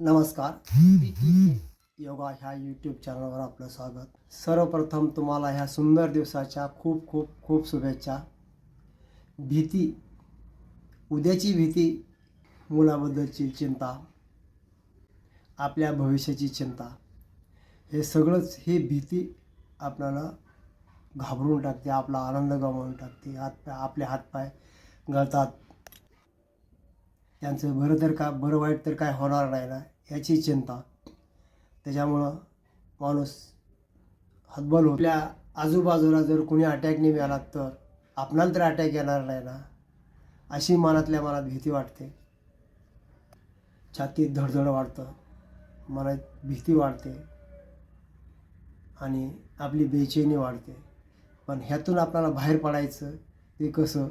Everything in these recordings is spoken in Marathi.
नमस्कार. योगा ह्या यूट्यूब चॅनलवर आपलं स्वागत. सर्वप्रथम तुम्हाला ह्या सुंदर दिवसाच्या खूप खूप खूप शुभेच्छा. भीती उद्याची भीती मुलाबद्दलची चिंता आपल्या भविष्याची चिंता हे सगळंच ही भीती आपल्याला घाबरून टाकते आपला आनंद गमावून टाकते. हात आपले हातपाय गळतात. त्यांचं बरं तर का बरं वाईट तर काय होणार नाही ना याची चिंता. त्याच्यामुळं माणूस हतबल होतो. आपल्या आजूबाजूला जर कोणी अटॅकने मिळाला तर आपणाला तर अटॅक येणार नाही ना अशी मनातल्या मनात भीती वाटते. छातीत धडधड वाढतं मनात भीती वाढते आणि आपली बेचैनी वाढते. पण ह्यातून आपल्याला बाहेर पडायचं ते कसं?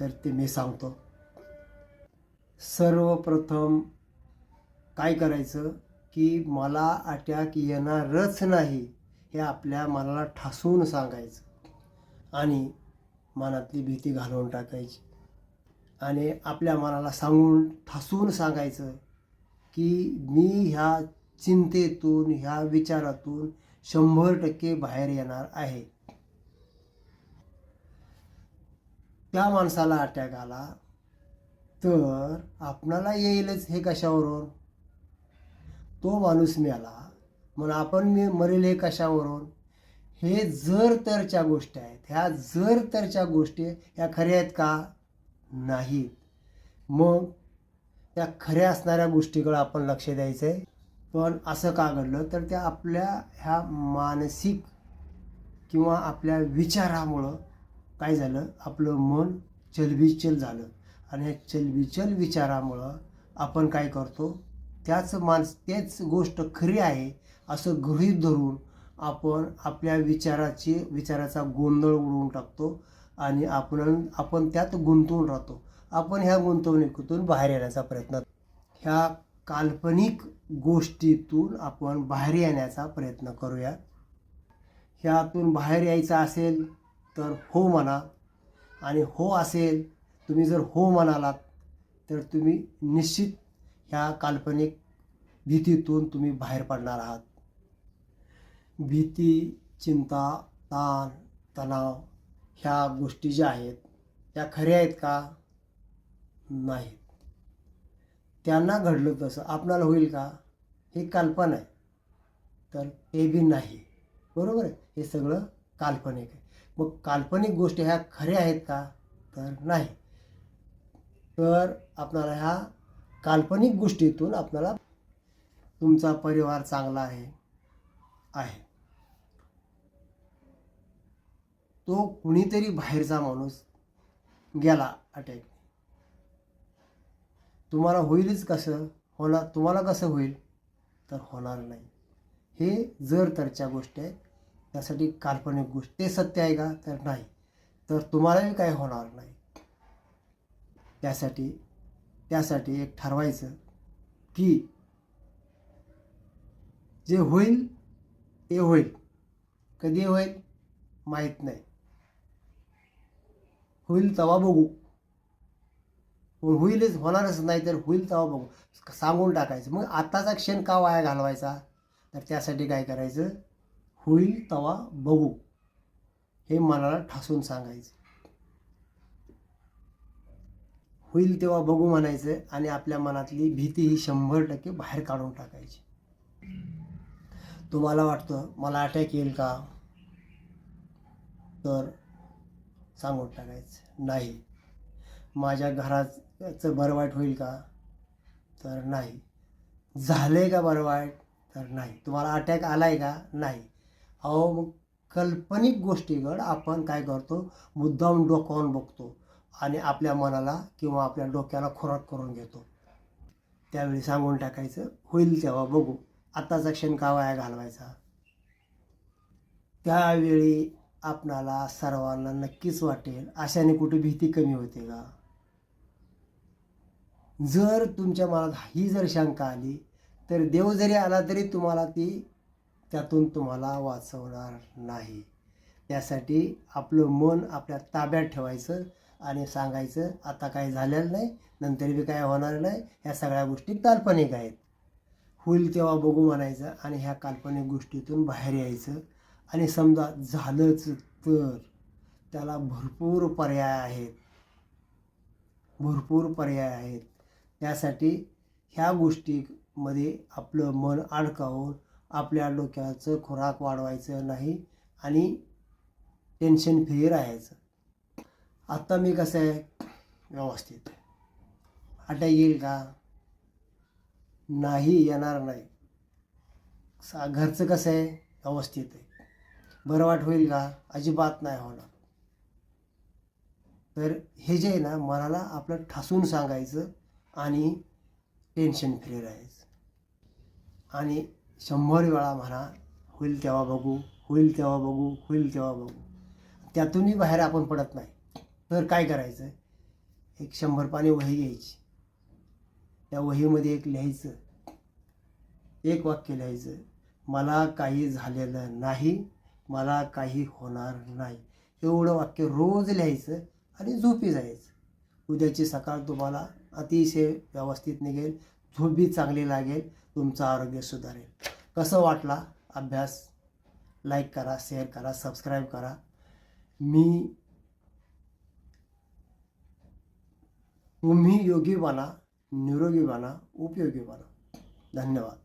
तर ते मी सांगतो. सर्वप्रथम काय करायचं की मला अटॅक येणारच नाही हे आपल्या मनाला ठासून सांगायचं आणि मनातली भीती घालवून टाकायची. आणि आपल्या मनाला सांगून ठासून सांगायचं की मी ह्या चिंतेतून ह्या विचारातून शंभर टक्के बाहेर येणार आहे. त्या माणसाला अटॅक आला तर आपणाला येईलच हे कशावरून? तो माणूस मिळाला. म्हणून आपण मी मरेल हे कशावरून? हे जर तरच्या गोष्टी आहेत ह्या जर तरच्या गोष्टी ह्या खऱ्या आहेत का? नाहीत. मग त्या खऱ्या असणाऱ्या गोष्टीकडे आपण लक्ष द्यायचं आहे पण असं का घडलं? तर त्या आपल्या ह्या मानसिक किंवा आपल्या विचारामुळं काय झालं? आपलं मन चलबिचल झालं. आणि ह्या चलविचल विचारामुळं आपण काय करतो? त्याच माणस तेच गोष्ट खरी आहे असं गृहीत धरून आपण आपल्या विचाराची विचाराचा गोंधळ उडवून टाकतो आणि आपण आपण त्यात गुंतवून राहतो. आपण ह्या गुंतवणुकीतून बाहेर येण्याचा प्रयत्न ह्या काल्पनिक गोष्टीतून आपण बाहेर येण्याचा प्रयत्न करूया ह्यातून बाहेर यायचं असेल तर हो म्हणा आणि हो असेल तुम्ही जर हो म्हणालात तर तुम्ही निश्चित ह्या काल्पनिक भीतीतून तुम्ही बाहेर पडणार आहात. भीती चिंता ताण तणाव ह्या गोष्टी ज्या आहेत त्या खऱ्या आहेत का? नाहीत. त्यांना घडलं तसं. आपणाला होईल का? हे कल्पना आहे. तर ते बी नाही. बरोबर आहे? हे सगळं काल्पनिक आहे. मग काल्पनिक गोष्टी ह्या खऱ्या आहेत का? तर नाही. तर आपणाला ह्या काल्पनिक गोष्टीतून आपणाला तुमचा परिवार चांगला आहे आहे. तो कुणीतरी बाहेरचा माणूस गेला अटॅक तुम्हाला होईलच कसं? होणार तुम्हाला कसं होईल? तर होणार नाही. हे जर तरच्या गोष्टी आहेत त्यासाठी काल्पनिक गोष्ट ते सत्य आहे का? तर नाही. तर तुम्हालाही काही होणार नाही. त्यासाठी त्यासाठी एक ठरवायचं की जे होईल ते होईल. कधी होईल माहीत नाही. होईल तवा बघू. हो, होईलच होणारच नाही तर होईल तेव्हा बघू. सांगून टाकायचं. मग आत्ताचा क्षण का वाया घालवायचा? तर त्यासाठी काय करायचं? होईल तेव्हा बघू. हे मनाला ठासून सांगायचं. होईल तेव्हा बघू म्हणायचं आणि आपल्या मनातली भीती ही शंभर टक्के बाहेर काढून टाकायची. तुम्हाला वाटतं मला अटॅक येईल का? तर सांगून टाकायचं. नाही. माझ्या घराचं बरं वाईट होईल का? तर नाही. झालं का बरं वाईट? तर नाही. तुम्हाला अटॅक आला आहे का? नाही. अहो मग काल्पनिक गोष्टीकडं आपण काय करतो? मुद्दाम डोकावून बघतो. आणि आपल्या मनाला किंवा आपल्या डोक्याला खोराक करून घेतो. त्यावेळी सांगून टाकायचं होईल तेव्हा बघू. आत्ताचा क्षण का वाया घालवायचा? त्यावेळी आपणाला सर्वांना नक्कीच वाटेल अशाने कुठे भीती कमी होते का? जर तुमच्या मनात ही जर शंका आली तर देव जरी आला तरी तुम्हाला ती त्यातून तुम्हाला वाचवणार नाही. त्यासाठी आपलं मन आपल्या ताब्यात ठेवायचं आणि सांगायचं आता काय झालेलं नाही नंतर बी काय होणार नाही ह्या सगळ्या गोष्टी काल्पनिक आहेत. होईल तेव्हा बघू म्हणायचं आणि ह्या काल्पनिक गोष्टीतून बाहेर यायचं. आणि समजा झालंच तर त्याला भरपूर पर्याय आहेत. भरपूर पर्याय आहेत. त्यासाठी ह्या गोष्टीमध्ये आपलं मन अडकावून आपल्या डोक्याचं खुराक वाढवायचं नाही आणि टेन्शन फ्री राहायचं. आत्ता मी कसं आहे व्यवस्थित अटॅक येईल का? नाही येणार नाही. सा घरचं कसं आहे व्यवस्थित आहे. बरं वाट होईल का? अजिबात नाही होणार. तर हे जे आहे ना मनाला आपलं ठासून सांगायचं आणि टेन्शन फ्री राहायचं. आणि शंभर वेळा म्हणा होईल तेव्हा बघू होईल तेव्हा बघू होईल तेव्हा बघू. त्यातूनही बाहेर आपण पडत नाही. तर काय करायचं? एक शंभर पाने वही घ्यायची. त्या वहीमध्ये एक लिहायचं. एक वाक्य लिहायचं. मला काही झालेलं नाही मला काही होणार नाही. एवढं वाक्य रोज लिहायचं आणि झोपी जायचं. उद्याची सकाळ तुम्हाला अतिशय व्यवस्थित निघेल झोपी चांगली लागेल तुमचं आरोग्य सुधारेल. कसं वाटला? अभ्यास. लाईक करा शेअर करा सबस्क्राईब करा. मी तुम्ही योगी बना निरोगी बना उपयोगी बना. धन्यवाद.